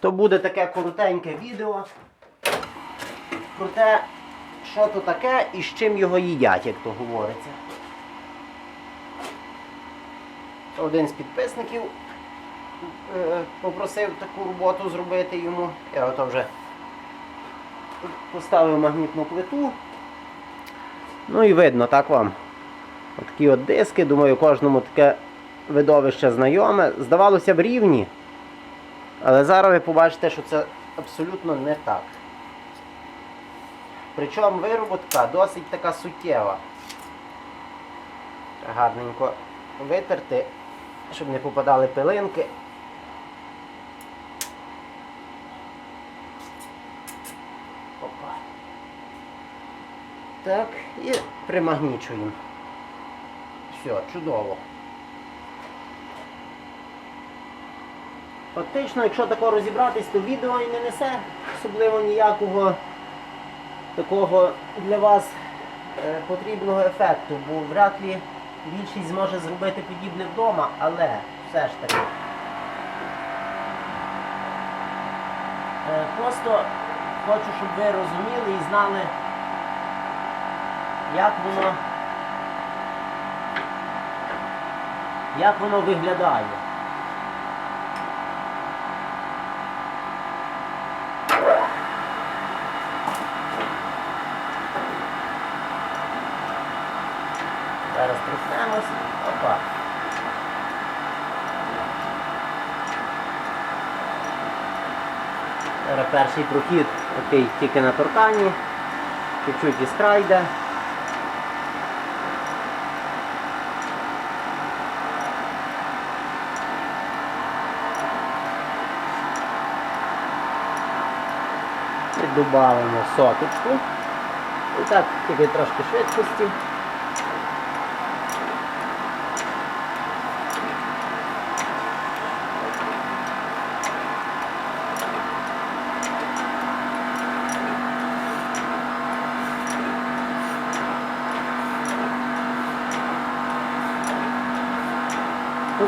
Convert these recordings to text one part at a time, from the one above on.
то буде таке коротеньке відео про те, що то таке і з чим його їдять, як то говориться. Один з підписників е, попросив таку роботу зробити йому. Я ото вже поставив магнітну плиту. Ну і видно, так вам. Такі от диски, думаю, кожному таке видовище знайоме. Здавалося б рівні. Але зараз ви побачите, що це абсолютно не так. Причому вироботка досить така суттєва. Гарненько витерти, щоб не попадали пилинки. Опа. Так, і примагнічуємо. Все, чудово. Фактично, якщо тако розібратись, то відео і не несе особливо ніякого такого для вас е, потрібного ефекту, бо вряд ли більшість зможе зробити подібне вдома, але все ж таки. Е, просто хочу, щоб ви розуміли і знали, як воно, як воно виглядає. Зараз трухнемось. Опа. Перший прохід такий тільки на торканні. Чуть-чуть іскра йде. І додаємо соточку. І так, тільки трошки швидкості.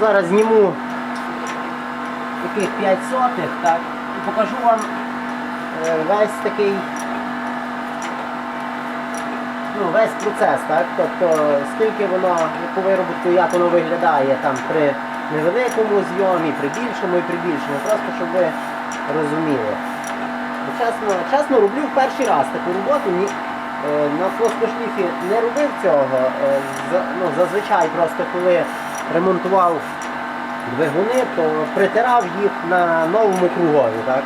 Зараз зніму таких 5 сотих, так, і покажу вам е, весь такий ну, весь процес, так? Тобто скільки воно по виробітку, як воно виглядає там при невеликому зйомі, при більшому і при більшому, просто щоб ви розуміли. Чесно, чесно роблю в перший раз таку роботу. Ні, е, на плоскошліфі не робив цього. Е, ну, зазвичай просто коли ремонтував двигуни, то притирав їх на новому кругові. Так?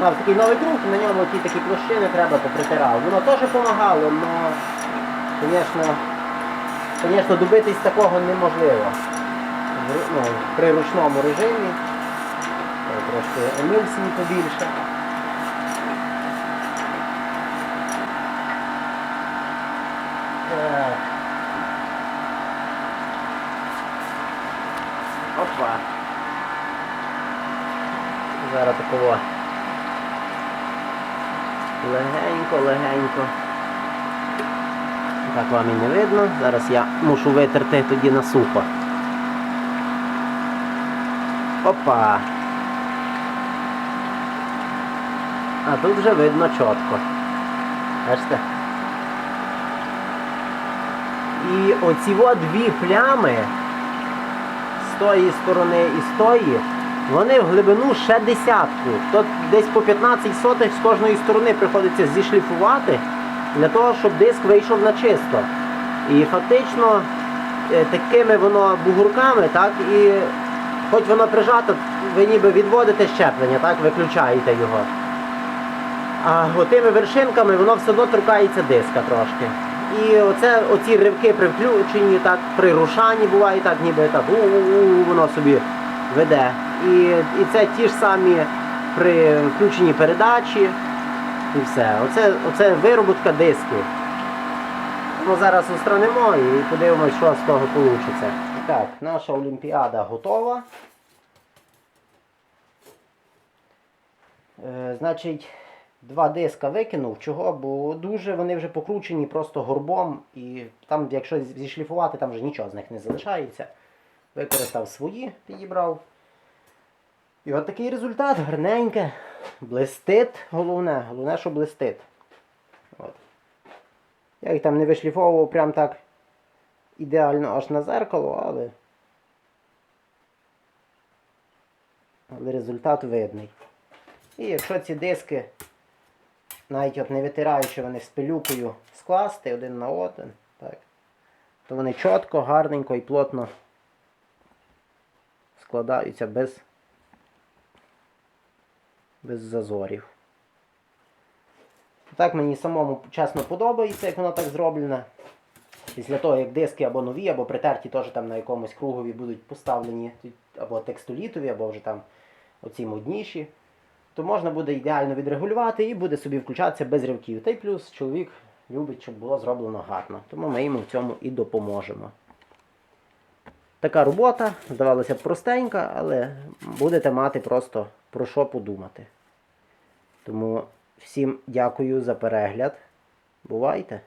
Мав такий новий круг, на ньому ті такі площини треба попритирав. Воно теж допомагало, але, звісно, добитись такого неможливо. Ну, при ручному режимі. Трошки емульсії побільше. Так. Опа. Зараз такого. Легенько, легенько. Так вам і не видно. Зараз я мушу витерти тоді на сухо. Опа. А тут вже видно чітко. Бачите? І оці от дві плями з тої сторони і з тої, вони в глибину ще десятку. То десь по 15 сотих з кожної сторони приходиться зішліфувати для того, щоб диск вийшов на чисто. І фактично е, такими воно бугурками, так, і хоч воно прижато, ви ніби відводите щеплення, так, виключаєте його. А отими вершинками воно все одно торкається диска трошки. І оце, оці ривки при включенні, так, при рушанні буває так, ніби так у-у-у, воно собі веде. І, і це ті ж самі при включенні передачі. І все. Оце, оце вироботка дисків. Ну, зараз устранимо і подивимось, що з того вийде. Так, наша Олімпіада готова. Е, значить, два диска викинув. Чого? Бо дуже вони вже покручені просто горбом. І там, якщо зішліфувати, там вже нічого з них не залишається. Використав свої, підібрав. І от такий результат, гарненьке, блистить, головне, головне, що блистить. От. Я їх там не вишліфовував прям так ідеально аж на зеркало, але. Але результат видний. І якщо ці диски, навіть от не витираючи вони з пилюкою, скласти один на один, так, то вони чітко, гарненько і плотно складаються без, без зазорів. Так мені самому чесно подобається, як воно так зроблене. Після того, як диски або нові, або притерті теж там на якомусь кругові будуть поставлені, або текстолітові, або вже там оці модніші, то можна буде ідеально відрегулювати і буде собі включатися без ривків. Та й плюс чоловік любить, щоб було зроблено гарно. Тому ми йому в цьому і допоможемо. Така робота, здавалося б, простенька, але будете мати просто про що подумати. Тому всім дякую за перегляд. Бувайте!